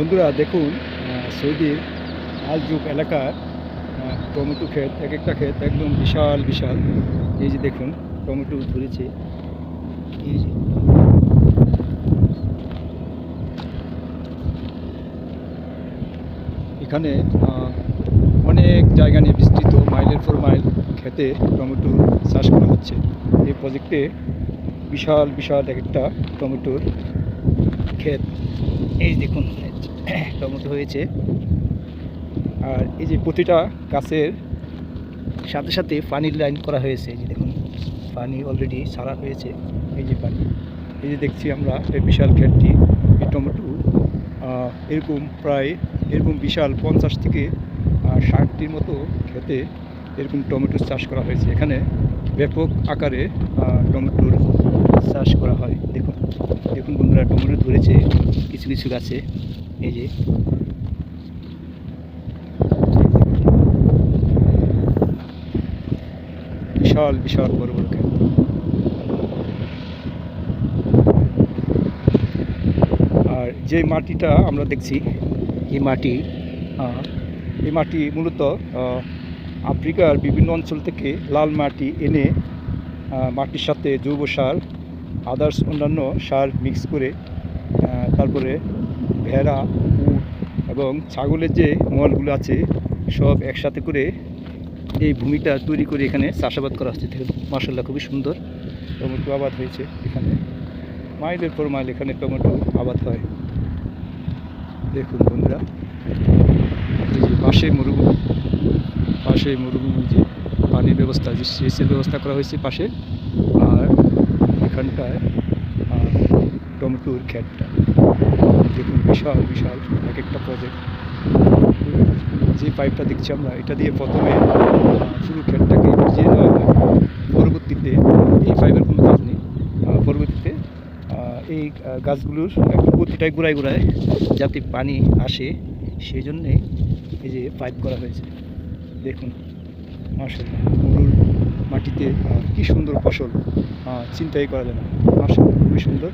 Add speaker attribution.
Speaker 1: বন্ধুরা, দেখুন সৌদির আলজুক এলাকার টমেটো ক্ষেত, এক একটা ক্ষেত একদম বিশাল বিশাল। এই যে দেখুন, টমেটো ধরেছে। এখানে অনেক জায়গা নিয়ে বিস্তৃত মাইলের পর মাইল খেতে টমেটো চাষ করা হচ্ছে। এই প্রজেক্টে বিশাল বিশাল এক একটা টমেটোর ক্ষেত। এই দেখুন টমেটো হয়েছে। আর এই যে প্রতিটা গাছের সাথে সাথে পানির লাইন করা হয়েছে। এই যে দেখুন, পানি অলরেডি ছাড়া হয়েছে। এই যে পানি। এই যে দেখছি আমরা, এই বিশাল ক্ষেতটি, এই টমেটো এরকম প্রায়, এরকম বিশাল পঞ্চাশ থেকে ষাটটির মতো খেতে এরকম টমেটোর চাষ করা হয়েছে। এখানে ব্যাপক আকারে টমেটোর চাষ করা হয়। দেখুন। দেখুন বন্ধুরা টমেটো ধরেছে, কিছু কিছু গাছে, এই যে। বিশাল বিশাল বড় বড় আর যে মাটিটা আমরা দেখছি, এই মাটি এই মাটি মূলত আফ্রিকার বিভিন্ন অঞ্চল থেকে লাল মাটি এনে মাটির সাথে জৈব সার আদার্স অন্যান্য সার মিক্স করে তারপরে ভেড়া, উট এবং ছাগলের যে মলগুলো আছে, সব একসাথে করে এই ভূমিটা তৈরি করে এখানে চাষাবাদ করা হচ্ছে। মাসাল্লাহ খুবই সুন্দর টমেটো আবাদ হয়েছে এখানে। মাইলের পর মাইল এখানে টমেটো আবাদ হয়। দেখুন বন্ধুরা পাশে মরুভূমি পাশে মরুভূমি যে পানির ব্যবস্থা, যে সেচের ব্যবস্থা করা হয়েছে পাশে। এখানটায় টমেটোর ক্ষেতটা। দেখুন, বিশাল বিশাল, এক একটা প্রজেক্ট যে পাইপটা দেখছি আমরা, এটা দিয়ে প্রথমে পুরো ক্ষেতটাকে ভিজিয়ে দেওয়া হয়, পরবর্তীতে এই পাইপের কোনো কাজ নেই। পরবর্তীতে এই গাছগুলোর প্রতিটাই গোড়ায় গোড়ায় যাতে পানি আসে, সেই জন্যে এই যে পাইপ করা হয়েছে। দেখুন মরুর মাটিতে কি সুন্দর ফসল চিন্তাই করা যায় না। মার্শাল্লাহ খুবই সুন্দর।